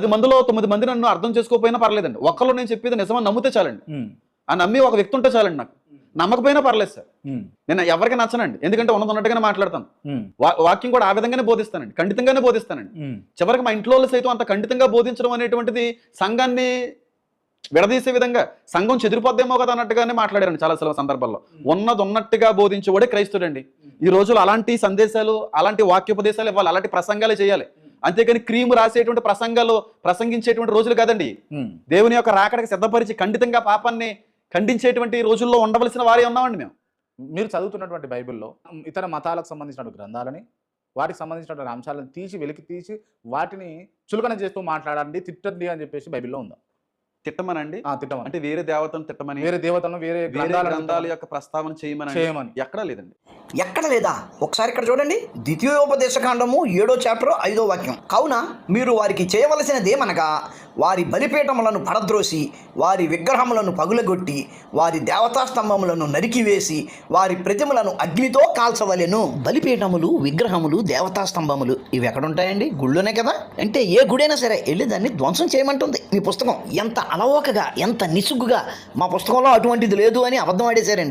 పది మందిలో తొమ్మిది మంది నన్ను అర్థం చేసుకోకపోయినా పర్లేదండి. ఒక్కళ్ళు నేను చెప్పేది నిజమని నమ్మితే చాలండి. ఆ నమ్మి ఒక వ్యక్తి ఉంటే చాలండి నాకు. నమ్మకపోయినా పర్లేదు సార్. నేను ఎవరికి నచ్చనండి. ఎందుకంటే ఉన్నది ఉన్నట్టుగానే మాట్లాడతాను. వాక్యం కూడా ఆ విధంగానే బోధిస్తానండి. ఖండితంగానే బోధిస్తానండి. చివరికి మా ఇంట్లో సైతం అంత ఖండితంగా బోధించడం అనేటువంటిది సంఘాన్ని విడదీసే విధంగా సంఘం చెదిరిపోద్దేమో కదా అన్నట్టుగానే మాట్లాడారండి చాలా చాలా సందర్భాల్లో. ఉన్నది ఉన్నట్టుగా బోధించేవాడే క్రైస్తుడండి ఈ రోజులు అలాంటి సందేశాలు అలాంటి వాక్యోపదేశాలు ఇవ్వాలి అలాంటి ప్రసంగాలే చేయాలి. అంతేకాని క్రీము రాసేటువంటి ప్రసంగాలు ప్రసంగించేటువంటి రోజులు కాదండి. దేవుని యొక్క రాకడకి సిద్ధపరిచి ఖండితంగా పాపాన్ని ఖండించేటువంటి రోజుల్లో ఉండవలసిన వారే ఉన్నామండి మేము. మీరు చదువుతున్నటువంటి బైబిల్లో ఇతర మతాలకు సంబంధించిన గ్రంథాలని వాటికి సంబంధించినటువంటి అంశాలను తీసి వెలికి తీసి వాటిని చులకన చేస్తూ మాట్లాడండి తిట్టండి అని చెప్పేసి బైబిల్లో ఉందా? తిట్టమనండి? ఆ, తిట్టమని. అంటే వేరే దేవతను తిట్టమని? వేరే దేవతలను వేరే వేరే గ్రంథాల యొక్క ప్రస్తావన చేయమని చేయమని. ఎక్కడా లేదండి. ఎక్కడ లేదా? ఒకసారి ఇక్కడ చూడండి. ద్వితీయోపదేశకాండము ఏడో చాప్టర్ ఐదో వాక్యం. కావున మీరు వారికి చేయవలసినదేమనగా వారి బలిపీఠములను పడద్రోసి వారి విగ్రహములను పగులగొట్టి వారి దేవతా స్తంభములను నరికివేసి వారి ప్రతిమలను అగ్నితో కాల్చవలెను. బలిపీఠములు విగ్రహములు దేవతా స్తంభములు ఇవి ఎక్కడుంటాయండి? గుళ్ళోనే కదా? అంటే ఏ గుడైనా సరే వెళ్ళి దాన్ని ధ్వంసం చేయమంటుంది. మీ పుస్తకం ఎంత అలవోకగా ఎంత నిసుగ్గుగా మా పుస్తకంలో అటువంటిది లేదు అని అబద్ధం ఆడేశారండి.